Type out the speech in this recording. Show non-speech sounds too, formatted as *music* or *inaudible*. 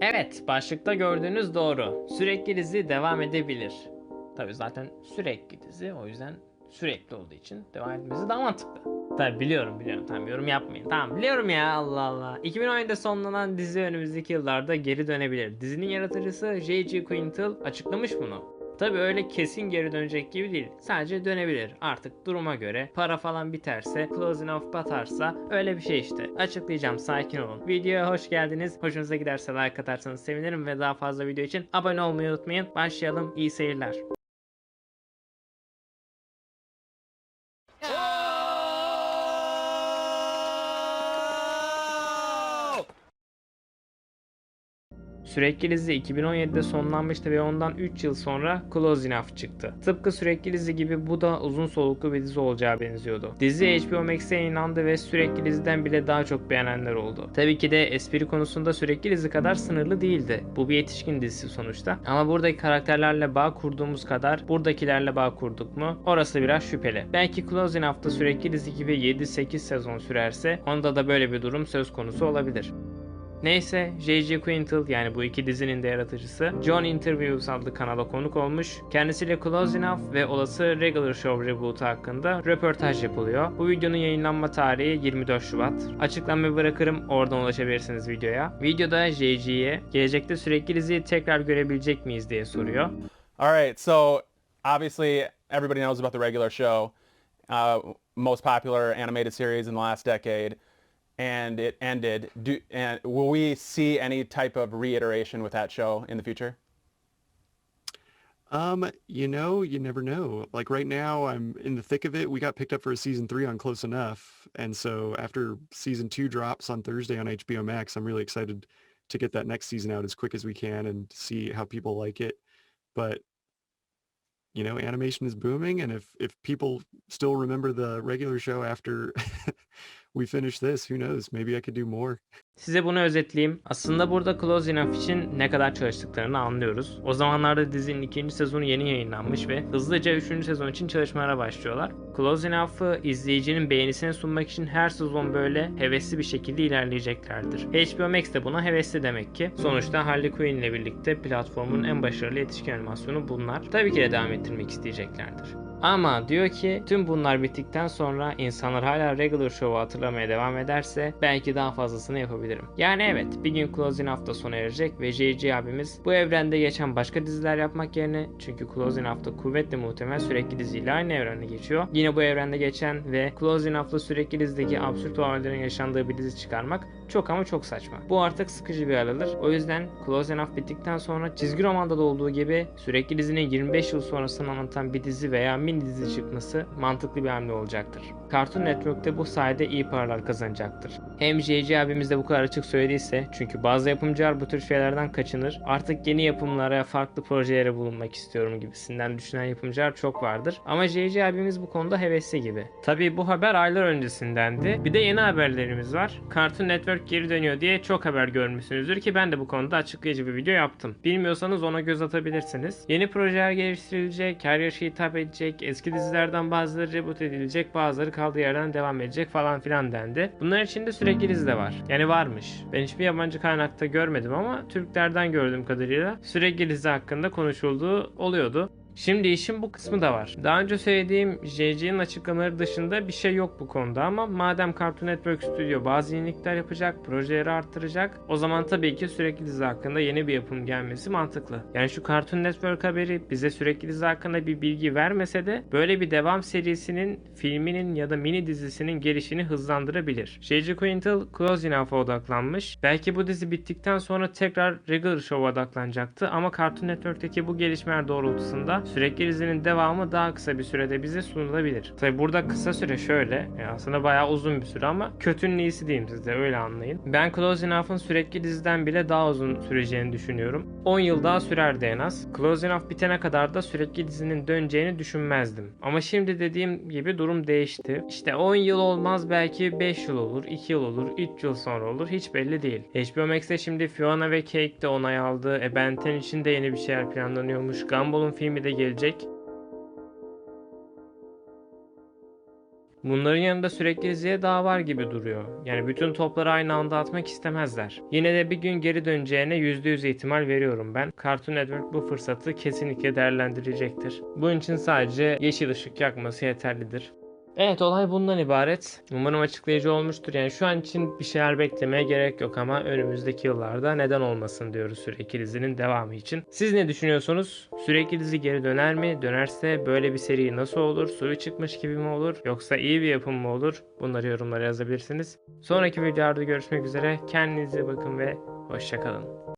Evet, başlıkta gördüğünüz doğru. Sürekli dizi devam edebilir. Tabi zaten sürekli dizi o yüzden sürekli olduğu için devam etmesi daha mantıklı. Tabi biliyorum biliyorum tamam yorum yapmayın. Tamam biliyorum ya Allah Allah. 2017'de sonlanan dizi önümüzdeki yıllarda geri dönebilir. Dizinin yaratıcısı J.G. Quintel açıklamış bunu. Tabi öyle kesin geri dönecek gibi değil. Sadece dönebilir. Artık duruma göre para falan biterse, closing off batarsa öyle bir şey işte. Açıklayacağım sakin olun. Videoya hoş geldiniz. Hoşunuza giderse like atarsanız sevinirim ve daha fazla video için abone olmayı unutmayın. Başlayalım. İyi seyirler. Sürekli dizi 2017'de sonlanmıştı ve ondan 3 yıl sonra Close Enough çıktı. Tıpkı Sürekli dizi gibi bu da uzun soluklu bir dizi olacağı benziyordu. Dizi HBO Max'e yayınlandı ve Sürekli diziden bile daha çok beğenenler oldu. Tabii ki de espri konusunda Sürekli dizi kadar sınırlı değildi. Bu bir yetişkin dizisi sonuçta. Ama buradaki karakterlerle bağ kurduğumuz kadar buradakilerle bağ kurduk mu? Orası biraz şüpheli. Belki Close Enough'ta Sürekli dizi gibi 7-8 sezon sürerse onda da böyle bir durum söz konusu olabilir. Neyse, J.J. Quintel yani bu iki dizinin de yaratıcısı John Interviews adlı kanala konuk olmuş. Kendisiyle Close Enough ve olası Regular Show reboot'u hakkında röportaj yapılıyor. Bu videonun yayınlanma tarihi 24 Şubat. Açıklamayı bırakırım oradan ulaşabilirsiniz videoya. Videoda J.J.'ye gelecekte sürekli diziyi tekrar görebilecek miyiz diye soruyor. All right, so obviously everybody knows about the regular show, uh, most popular animated series in the last decade, and it ended. Do, and will we see any type of reiteration with that show in the future? Um, you know, you never know. Like right now, I'm in the thick of it. We got picked up for a season three on Close Enough, and so after season two drops on Thursday on HBO Max, I'm really excited to get that next season out as quick as we can and see how people like it. But you know, animation is booming, and if if people still remember the regular show after *laughs* we finish this, who knows? Maybe I could do more. Size bunu özetleyeyim. Aslında burada Close Enough için ne kadar çalıştıklarını anlıyoruz. O zamanlarda dizinin ikinci sezonu yeni yayınlanmış ve hızlıca üçüncü sezon için çalışmalara başlıyorlar. Close Enough'ı izleyicinin beğenisini sunmak için her sezon böyle hevesli bir şekilde ilerleyeceklerdir. HBO Max de buna hevesli demek ki. Sonuçta Harley Quinn ile birlikte platformun en başarılı yetişkin animasyonu bunlar. Tabii ki de devam ettirmek isteyeceklerdir. Ama diyor ki tüm bunlar bittikten sonra insanlar hala regular show'u hatırlamaya devam ederse belki daha fazlasını yapabilirim. Yani evet bir gün Close Enough'da sona erecek ve J.J. abimiz bu evrende geçen başka diziler yapmak yerine çünkü Close Enough'da kuvvetle muhtemel sürekli diziyle aynı evrende geçiyor. Yine bu evrende geçen ve Close Enough'la sürekli dizideki absürt olayların yaşandığı bir dizi çıkarmak çok ama çok saçma. Bu artık sıkıcı bir aradır. O yüzden Close Enough bittikten sonra çizgi romanda da olduğu gibi sürekli dizinin 25 yıl sonrasını anlatan bir dizi veya mini dizi çıkması mantıklı bir hamle olacaktır. Cartoon Network'te bu sayede iyi paralar kazanacaktır. Hem J.J. abimiz de bu kadar açık söylediyse çünkü bazı yapımcılar bu tür şeylerden kaçınır. Artık yeni yapımlara, farklı projelere bulunmak istiyorum gibisinden düşünen yapımcılar çok vardır. Ama J.J. abimiz bu konuda hevesli gibi. Tabii bu haber aylar öncesindendi. Bir de yeni haberlerimiz var. Cartoon Network geri dönüyor diye çok haber görmüşsünüzdür ki ben de bu konuda açıklayıcı bir video yaptım. Bilmiyorsanız ona göz atabilirsiniz. Yeni projeler geliştirilecek, her yaşa hitap edecek, eski dizilerden bazıları reboot edilecek, bazıları kaldığı yerden devam edecek falan filan dendi. Bunların içinde sürekli dizi de var. Yani varmış. Ben hiçbir yabancı kaynakta görmedim ama Türklerden gördüğüm kadarıyla sürekli dizi hakkında konuşulduğu oluyordu. Şimdi işin bu kısmı da var. Daha önce söylediğim JJ'nin açıklamaları dışında bir şey yok bu konuda ama madem Cartoon Network Studio bazı yenilikler yapacak, projeleri arttıracak o zaman tabii ki sürekli dizi hakkında yeni bir yapım gelmesi mantıklı. Yani şu Cartoon Network haberi bize sürekli dizi hakkında bir bilgi vermese de böyle bir devam serisinin, filminin ya da mini dizisinin gelişini hızlandırabilir. J.J. Quintel Close Enough'a odaklanmış. Belki bu dizi bittikten sonra tekrar Regular Show'a odaklanacaktı ama Cartoon Network'teki bu gelişmeler doğrultusunda sürekli dizinin devamı daha kısa bir sürede bize sunulabilir. Tabi burada kısa süre şöyle yani aslında bayağı uzun bir süre ama kötünün iyisi diyeyim size öyle anlayın. Ben Close Enough'ın sürekli diziden bile daha uzun süreceğini düşünüyorum. 10 yıl daha sürerdi en az. Close Enough bitene kadar da sürekli dizinin döneceğini düşünmezdim. Ama şimdi dediğim gibi durum değişti. İşte 10 yıl olmaz belki 5 yıl olur, 2 yıl olur, 3 yıl sonra olur hiç belli değil. HBO Max'te şimdi Fiona ve Cake de onay aldı. E Ben 10 için de yeni bir şeyler planlanıyormuş. Gumball'un filmi de gelecek. Bunların yanında sürekli diziye daha var gibi duruyor. Yani bütün topları aynı anda atmak istemezler. Yine de bir gün geri döneceğine %100 ihtimal veriyorum ben. Cartoon Network bu fırsatı kesinlikle değerlendirecektir. Bunun için sadece yeşil ışık yakması yeterlidir. Evet olay bundan ibaret. Umarım açıklayıcı olmuştur. Yani şu an için bir şeyler beklemeye gerek yok ama önümüzdeki yıllarda neden olmasın diyoruz sürekli dizinin devamı için. Siz ne düşünüyorsunuz? Sürekli dizi geri döner mi? Dönerse böyle bir seri nasıl olur? Suyu çıkmış gibi mi olur? Yoksa iyi bir yapım mı olur? Bunları yorumlara yazabilirsiniz. Sonraki videolarda görüşmek üzere. Kendinize bakın ve hoşçakalın.